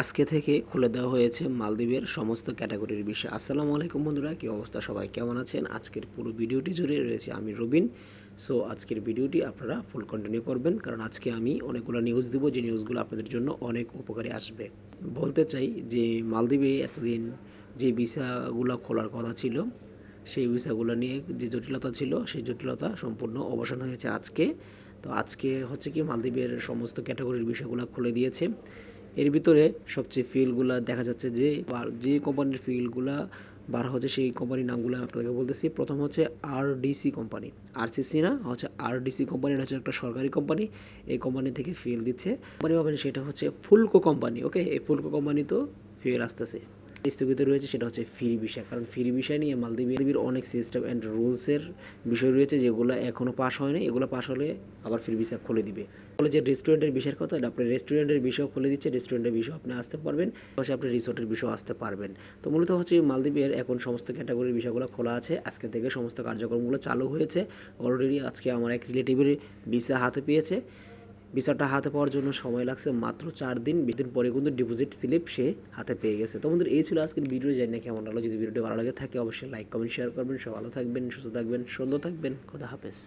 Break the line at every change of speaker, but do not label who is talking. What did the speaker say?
আজকে থেকে খুলে দেওয়া হয়েছে মালদ্বীপের সমস্ত ক্যাটাগরির বিষয়। আসসালামু আলাইকুম বন্ধুরা, কী অবস্থা? সবাই কেমন আছেন? আজকের পুরো ভিডিওটি জুড়ে রয়েছে আমি রবিন। সো, আজকের ভিডিওটি আপনারা ফুল কন্টিনিউ করবেন, কারণ আজকে আমি অনেকগুলো নিউজ দিব, যে নিউজগুলো আপনাদের জন্য অনেক উপকারী আসবে। বলতে চাই যে, মালদ্বীপে এতদিন যে ভিসাগুলো খোলার কথা ছিল, সেই ভিসাগুলো নিয়ে যে জটিলতা ছিল, সেই জটিলতা সম্পূর্ণ অবসান হয়েছে আজকে। তো আজকে হচ্ছে কি মালদ্বীপের সমস্ত ক্যাটাগরির বিষয়গুলো খুলে দিয়েছে। এর ভিতরে সবচেয়ে ফিল্ডগুলো দেখা যাচ্ছে যে যে কোম্পানির ফিল্ডগুলো বার হচ্ছে সেই কোম্পানির নামগুলো আমি আপনাদেরকে বলতেছি। প্রথম হচ্ছে আরডিসি কোম্পানি আরসিসি না, হচ্ছে আরডিসি কোম্পানি এটা হচ্ছে একটা সরকারি কোম্পানি এই কোম্পানি থেকে ফিল দিচ্ছে। কোম্পানি পাবেন সেটা হচ্ছে ফুলকো কোম্পানি ওকে এই ফুলকো কোম্পানি তো ফিল আসতেছে। স্থগিত রয়েছে, সেটা হচ্ছে ফ্রি বিষয় কারণ ফ্রি বিষয় নিয়ে মালদ্বীপের অনেক সিস্টেম অ্যান্ড রুলসের বিষয় রয়েছে, যেগুলো এখনও পাস হয়নি। এগুলো পাস হলে আবার ফ্রি ভিসা খুলে দিবে। বলে যে রেস্টুরেন্টের বিষয়ের কথা আপনি রেস্টুরেন্টের বিষয় খুলে দিচ্ছে রেস্টুরেন্টের বিষয় আপনি আসতে পারবেন পাশে আপনি রিসোর্টের বিষয় আসতে পারবেন। তো মূলত হচ্ছে মালদ্বীপের এখন সমস্ত ক্যাটাগরির বিষয়গুলো খোলা আছে। আজকে থেকে সমস্ত কার্যক্রমগুলো চালু হয়েছে। অলরেডি আজকে আমার এক রিলেটিভের ভিসা হাতে পেয়েছে। ভিসাটা হাতে পাওয়ার জন্য সময় লাগছে মাত্র চার দিন বিশ দিন পরে কিন্তু ডিপোজিট স্লিপ সে হাতে পেয়ে গেছে। তো বন্ধুরা, এই ছিল আজকের ভিডিও জানি না কেমন লাগল। যদি ভিডিওটি ভালো লাগে থাকে, অবশ্যই লাইক কমেন্ট শেয়ার করবেন। সব ভালো থাকবেন, সুস্থ থাকবেন, সুন্দর থাকবেন। খোদা হাফেজ।